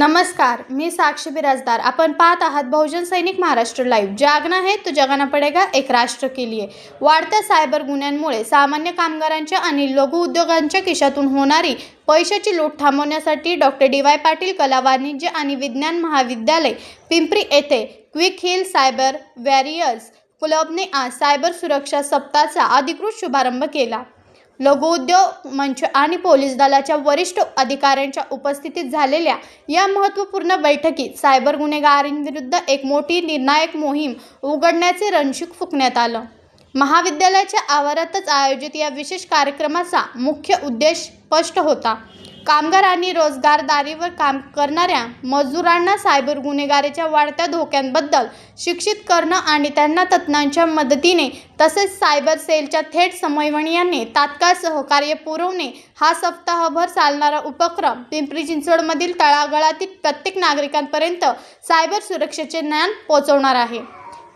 नमस्कार मी साक्षी बिराजदार. आपण पाहत आहात बहुजन सैनिक महाराष्ट्र लाईव्ह. जागना है तो जगाना पडेगा एक राष्ट्र के लिए वाढत्या सायबर गुन्ह्यांमुळे सामान्य कामगारांच्या आणि लघु उद्योगांच्या खिशातून होणारी पैशाची लूट थांबवण्यासाठी डॉक्टर डी. वाय. पाटील कला वाणिज्य आणि विज्ञान महाविद्यालय पिंपरी येथे क्विक हिल सायबर वॅरियर्स क्लबने आज सायबर सुरक्षा सप्ताहाचा अधिकृत शुभारंभ केला. लघुउद्योग मंच आणि पोलीस दलाच्या वरिष्ठ अधिकाऱ्यांच्या उपस्थितीत झालेल्या या महत्त्वपूर्ण बैठकीत सायबर गुन्हेगारांविरुद्ध एक मोठी निर्णायक मोहीम उघडण्याचे रणशिक फुकण्यात आलं. महाविद्यालयाच्या आवारातच आयोजित या विशेष कार्यक्रमाचा मुख्य उद्देश स्पष्ट होता. कामगार आणि रोजगारदारीवर काम करणाऱ्या मजुरांना सायबर गुन्हेगारीच्या वाढत्या धोक्यांबद्दल शिक्षित करणं आणि त्यांना तज्ज्ञांच्या मदतीने तसेच सायबर सेलच्या थेट समन्वयाने तात्काळ सहकार्य पुरवणे हा सप्ताहभर चालणारा उपक्रम पिंपरी चिंचवडमधील तळागळातील प्रत्येक नागरिकांपर्यंत सायबर सुरक्षेचे ज्ञान पोहोचवणार आहे.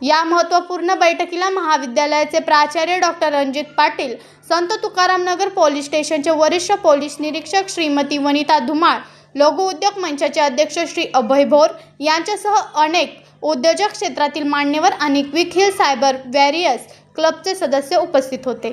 या महत्त्वपूर्ण बैठकीला महाविद्यालयाचे प्राचार्य डॉक्टर रणजित पाटील संत तुकाराम नगर पोलीस स्टेशनचे वरिष्ठ पोलीस निरीक्षक श्रीमती वनिता धुमाळ लघु उद्योग मंचाचे अध्यक्ष श्री अभय भोर यांच्यासह अनेक उद्योजक क्षेत्रातील मान्यवर आणि क्विक हिल सायबर वॅरियस क्लबचे सदस्य उपस्थित होते.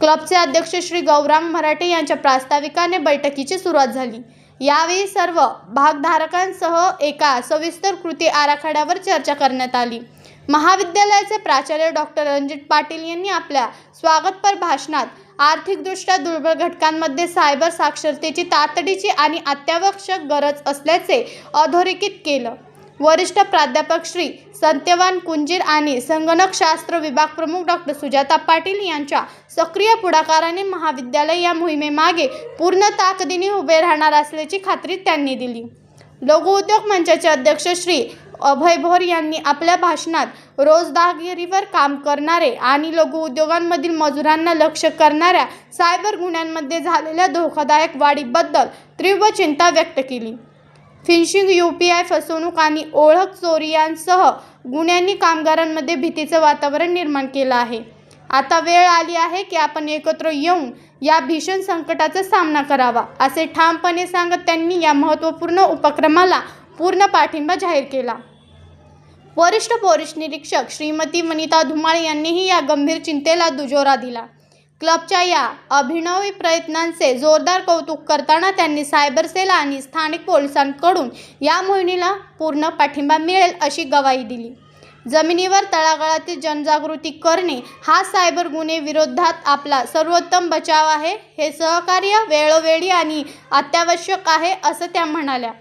क्लबचे अध्यक्ष श्री गौरांग मराठे यांच्या प्रास्ताविकाने बैठकीची सुरुवात झाली. यावेळी सर्व भागधारकांसह एका सविस्तर कृती आराखड्यावर चर्चा करण्यात आली. महाविद्यालयाचे प्राचार्य डॉक्टर रणजित पाटील यांनी आपल्या स्वागतपर भाषणात आर्थिकदृष्ट्या दुर्बल घटकांमध्ये सायबर साक्षरतेची तातडीची आणि अत्यावश्यक गरज असल्याचे अधोरेखित केलं. वरिष्ठ प्राध्यापक श्री सत्यवान कुंजीर आणि संगणकशास्त्र विभाग प्रमुख डॉक्टर सुजाता पाटील यांच्या सक्रिय पुढाकाराने महाविद्यालय या मोहिमेमागे पूर्ण ताकदीने उभे राहणार असल्याची खात्री त्यांनी दिली. लघुउद्योग मंचाचे अध्यक्ष श्री अभय भोर यांनी आपल्या भाषणात रोजदागिरीवर काम करणारे आणि लघु उद्योगांमधील मजुरांना लक्ष्य करणाऱ्या सायबर गुन्ह्यांमध्ये झालेल्या धोकादायक वाढीबद्दल तीव्र चिंता व्यक्त केली. फिशिंग यू पी आय फसवणूक आणि ओळख चोरी यांसह गुन्ह्यांनी कामगारांमध्ये भीतीचं वातावरण निर्माण केलं आहे. आता वेळ आली आहे की आपण एकत्र येऊन या भीषण संकटाचा सामना करावा असे ठामपणे सांगत त्यांनी या महत्त्वपूर्ण उपक्रमाला पूर्ण पाठिंबा जाहीर केला. वरिष्ठ पोलीस निरीक्षक श्रीमती वनिता धुमाळ यांनीही या गंभीर चिंतेला दुजोरा दिला. क्लबच्या या अभिनवी प्रयत्नांचे जोरदार कौतुक करताना त्यांनी सायबर सेल आणि स्थानिक पोलिसांकडून या मोहिमेला पूर्ण पाठिंबा मिळेल अशी गवाही दिली. जमिनीवर तळागाळातील जनजागृती करणे हा सायबर गुन्हे विरोधात आपला सर्वोत्तम बचाव आहे हे सहकार्य वेळोवेळी आणि अत्यावश्यक आहे असं त्या म्हणाल्या.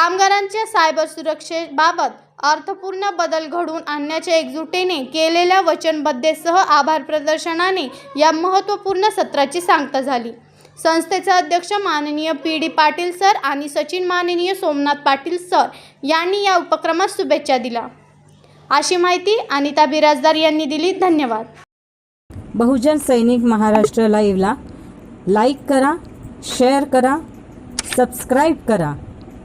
कामगारांच्या सायबर सुरक्षेबाबत अर्थपूर्ण बदल घडवून आणण्याच्या एकजुटीने केलेल्या वचनबद्धतेसह आभार प्रदर्शनाने या महत्त्वपूर्ण सत्राची सांगता झाली. संस्थेचे अध्यक्ष माननीय पी डी पाटील सर आणि सचिन माननीय सोमनाथ पाटील सर यांनी या उपक्रमास शुभेच्छा दिल्या. अशी माहिती अनिता बिराजदार यांनी दिली. धन्यवाद. बहुजन सैनिक महाराष्ट्र लाईव्हला लाईक करा शेअर करा सबस्क्राईब करा.